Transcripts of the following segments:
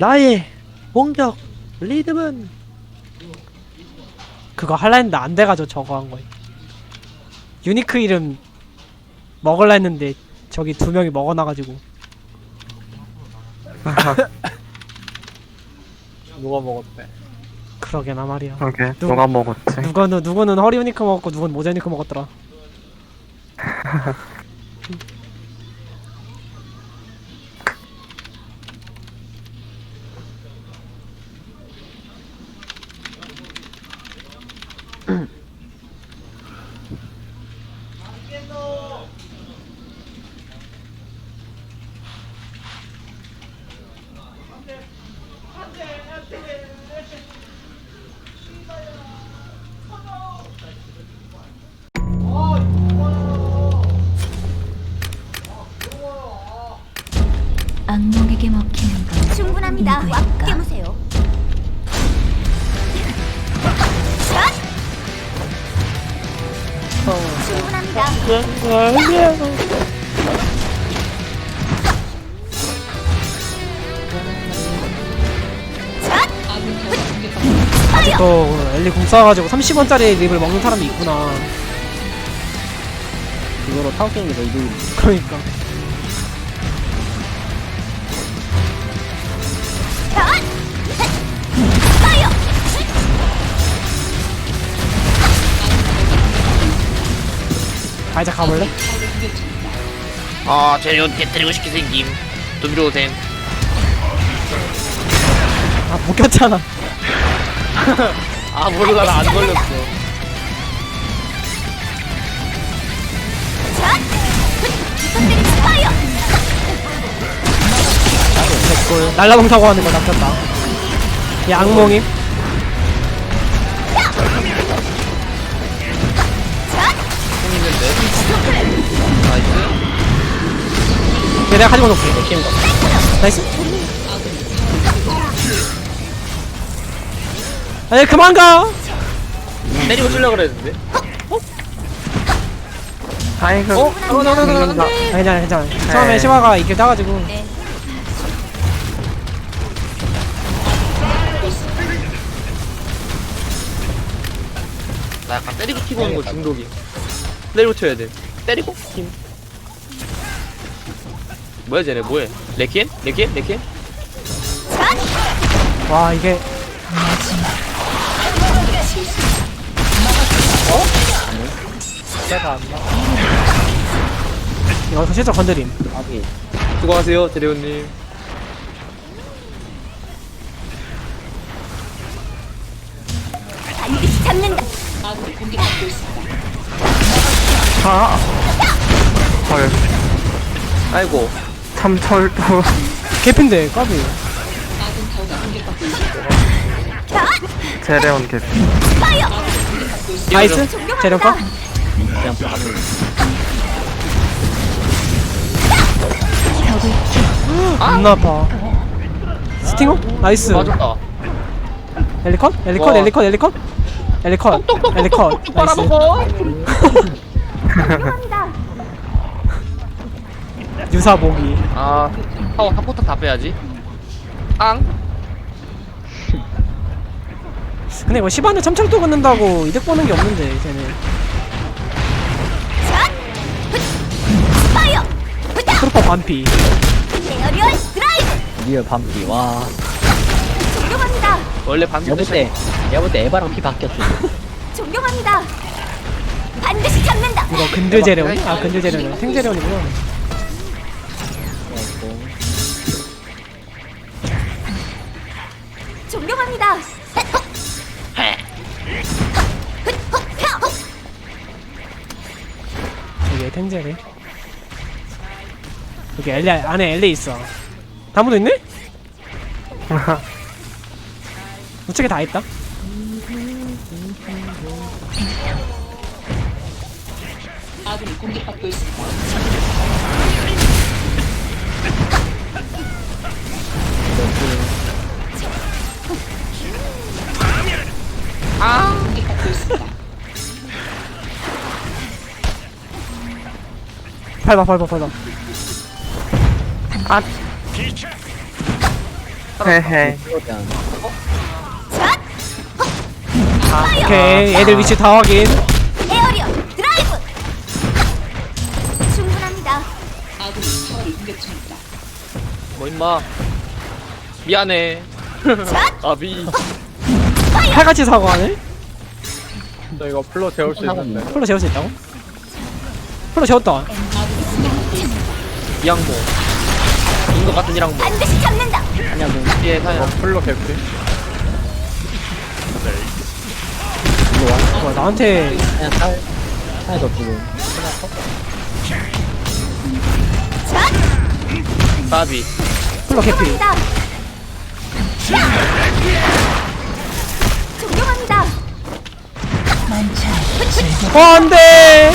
나의 공격 리듬은 그거 할라 했는데 안 돼가지고 저거 한 거예요. 유니크 이름 먹을라 했는데 저기 두 명이 먹어놔가지고 누가 먹었대? 그러게나 말이야. 그러게 누- 누가 먹었지? 누구는 누구는 허리 유니크 먹었고 누구는 모자 유니크 먹었더라. 악몽에게 먹히는 건 충분합니다. 누구일까? 꽉 깨무세요. 충분합니다. 아직도 엘리 궁 쏴가지고 30원짜리 립을 먹는 사람이 있구나. 이거로 타워 게임이 더 이득이 그러니까. 아 이제 가볼래? 아, 재료온 깨뜨리고 싶게 생김. 좀 이리 오셈. 아 묶였잖아. 아 몰라 나안 걸렸어. 날라봉 타고 하는 거 낚였다. 얘 악몽임. 나이스. 얘 내가 가지고 놓을게. 나이스. 아니 그만 가. 때리고 치려고 그랬는데. 타이거 어? 죽는다. 아니 괜찮아 괜찮아. 처음에 네. 시화가 이길 따가지고. 나 약간 때리고 튀고 오는 거 중독이. 때리고 튀어야 돼. 때리고 힘. 뭐야 쟤네 뭐해? 레키엔? 레키엔? 레키엔? 와 이게 내가 안 나. 이거 실제 건드림. 아비 수고하세요 재료님. 반드시 잡는다. 아. 헐. 아이고. 참철도 개핀데 까비. 재래온 개피. 나이스. 거. 그냥 바로 안 나빠. 스팅어? 나이스. 맞았다. 엘리컷? 엘리컷? 와. 엘리컷? 엘리컷? 엘리컷? 엘리컷? 나이스. 유사보기. 아 타워 한 포탑 다 빼야지. 앙. 근데 이거 시바는 참철도 긋는다고 이득 보는 게 없는데. 파이어. 트루퍼 반피. 에어리얼 드라이브. 리얼 반피 와 존경합니다. 원래 반대 여보 때 여보 때 에바랑 피 바뀌었지 존경합니다. 반드시 잡는다. 이거 근들 재련이? 아 근들 재련이 탱 재련이구나. 존경합니다. 여기 탱 재련. 여기 엘리 안에 엘리 있어. 다무도 있네? 우측에 다 있다. 밟아 밟아 밟아. 헤헤. 그러면 샷! 파이어! 오케이 애들 위치 다 확인 뭐 임마. 미안해. 샷! 아비 칼같이 사고하네? 너 이거 플로 재울 수 있는데. 풀로 재울 수 있다고? 풀로 재웠다. 이양모. 인거 같은 이랑모. 반드시 잡는다. 사냥은 뒤에 사냥. 플로 개피. 뭐야 나한테 그냥 살 살도 지금. 샷! 까비 풀로 개피. 존경합니다. 어 안돼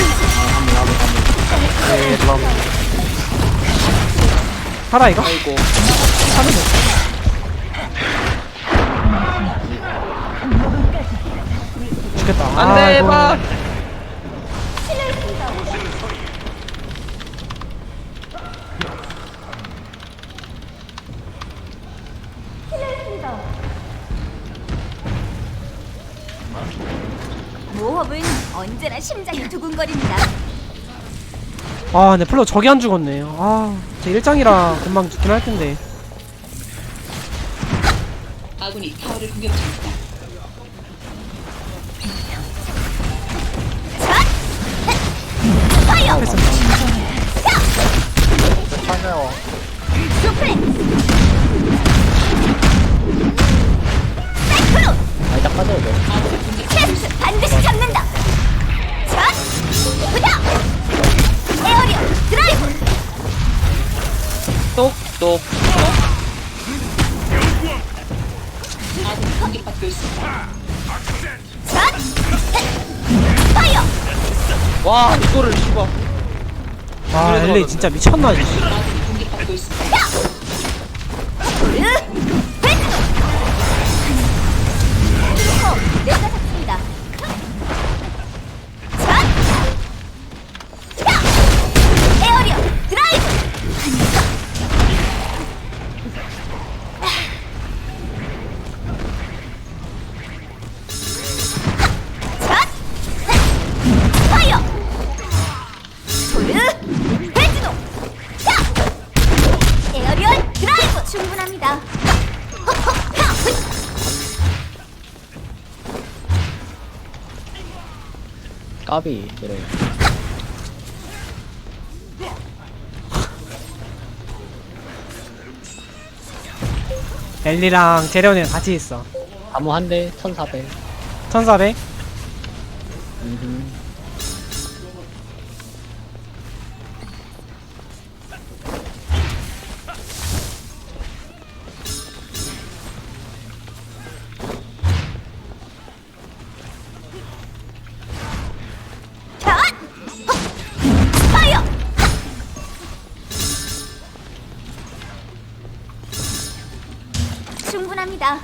살아 이거? 아이고 죽겠다 안돼 아이고. 봐 모험은 언제나 심장이 두근거립니다. 아 근데 플로 저기 안 죽었네 아제 일장이라 금방 죽긴 할 텐데 아군이 타워를 공격 중이다. 공격받고 있습니다. 샷! 파이어! 와 이거를 씨발 아 엘리 진짜 미쳤나 이 씨. 아군이 공격받고 있습니다. 까비 그래. 엘리랑 제레온이랑 같이 있어 암호 한대 1400. 1400 음. 샷! 합니다.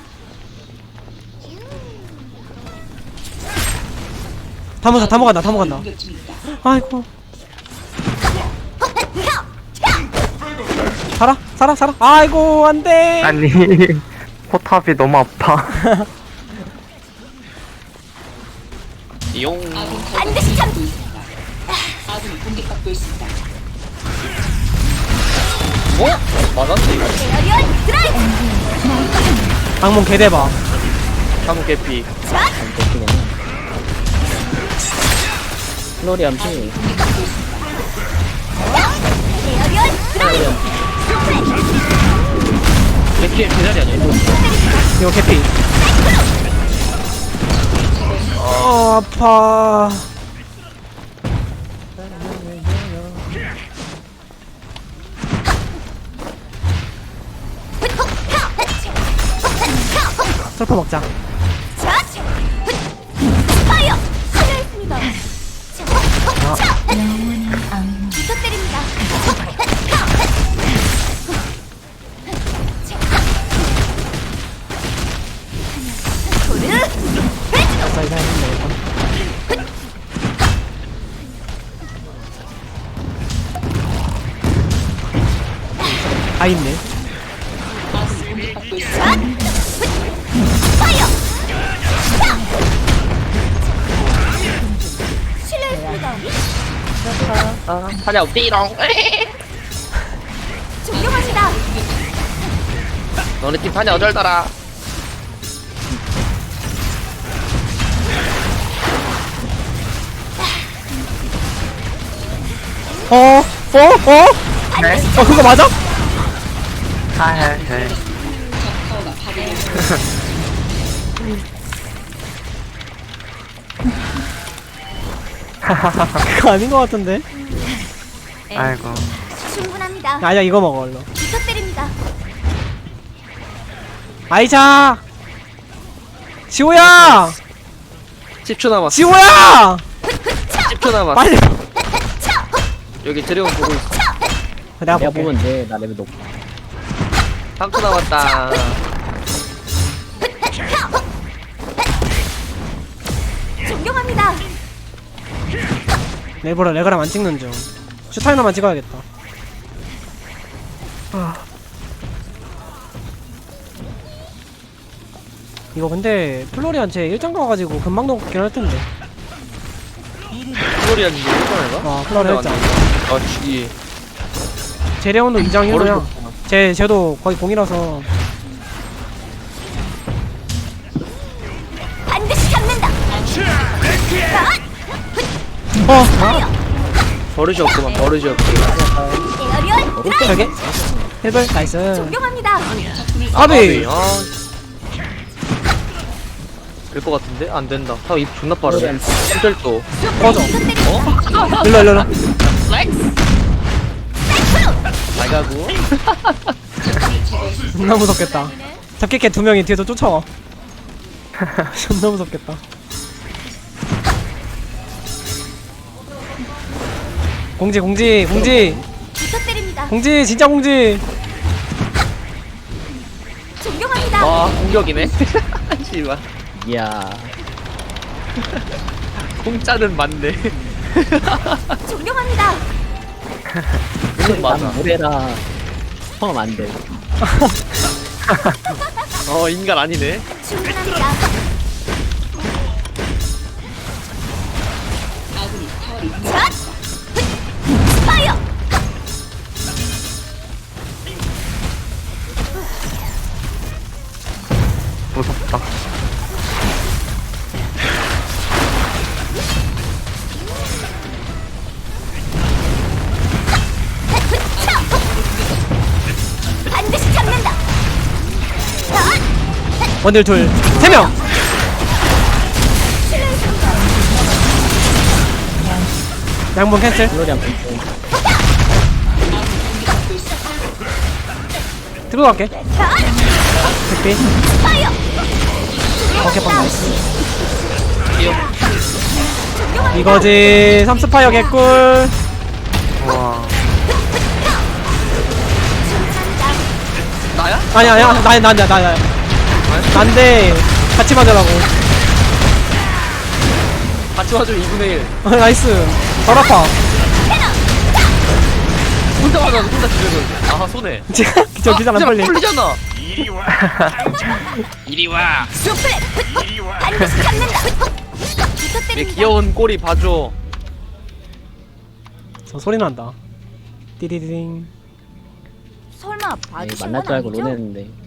다 먹었다 다 먹었다 다 중이다. 아이고 살아 살아 살아 아이고 안돼 아니, 포탑이 너무 아파. 용 반드시 타워가 잡- 공격받고 있습니다. 아군이 공격받고 있습니다. 어? 맞았네 이거 에어리얼 드라이브! 악몽 개대박 사무 개피 샷! 됐구나. 플로리 암시. 드라이브! 수플렉! 개피 개자리 아니야 이거 개피 어 아파 슬퍼 먹자 샷! 파이어! 실례했습니다. 자, 부탁드립니다. 아, 타냐 삐롱. 존경합니다. 너네 팀 타냐 어쩔 따라. 어? 어? 어? 네? 어 그거 맞아? 하헤헤. 그거 아닌 것 같은데 아이고. 충분합니다. 아니야 이거 먹어 얼른 부탁드립니다. 아이자 지호야 10초 남았어. 지호야 10초 남았어. 빨리 여기 드래곤 보고 있어. 내가 내가 보면 돼. 나 레벨 높아. 3초 남았다. 존경합니다. 레버라 레그람 안 찍는 중 슈타이너만 찍어야겠다 아. 이거 근데 플로리안 제 일장 가가지고 금방 넘긴 할 텐데 플로리안 이거 해봐. 아 플로리안 일장 아, 죽이. 제레온도 2장 버릇이 1호야 없구나. 제 쟤도 거의 공이라서 어! 버릇이 없구만, 버릇이 드라이브. 저게? 힐벨 나이스 존경합니다. 아비! 아. 될것 같은데? 안 된다. 형, 입 존나 빠르네. 힘들도. 꺼져 부탁드립니다. 일로 일로 일로 잘 가고. 존나 무섭겠다 잡겠게 두 명이 뒤에서 쫓아와 존나 무섭겠다 공지 공지 공지 부탁드립니다. 공지 진짜 공지 존경합니다. 와, 공격이네. 씨발. 이야. 공짜는 맞네. 존경합니다. 그건 맞아. 난 모래라. 포함 안 돼. 어, 인간 아니네. 충분합니다. 무섭다. 반드시 잡는다. 원딜 둘 세 명 양분 캔슬 플로리안 빈 들어갈게 파이어. 어깨 빵 나이스 존경합니다. 이거지 삼스파이어 개꿀 우와. 나야? 아니야 아니야 나 나야 나야 난데 같이 맞으라고 같이 와줘 2분의 1. 어, 나이스 덜 아파 혼자 맞아, 혼자 죽여줘. 아, 손해. 지금 저 기장 안 빨리 풀리잖아. 수플. 반드시 잡는다. 내 부탁드립니다. 귀여운 꼬리 봐줘. 저 소리 난다 띠리링 설마 봐주신 만날 건줄 알고 아니죠? 론했는데.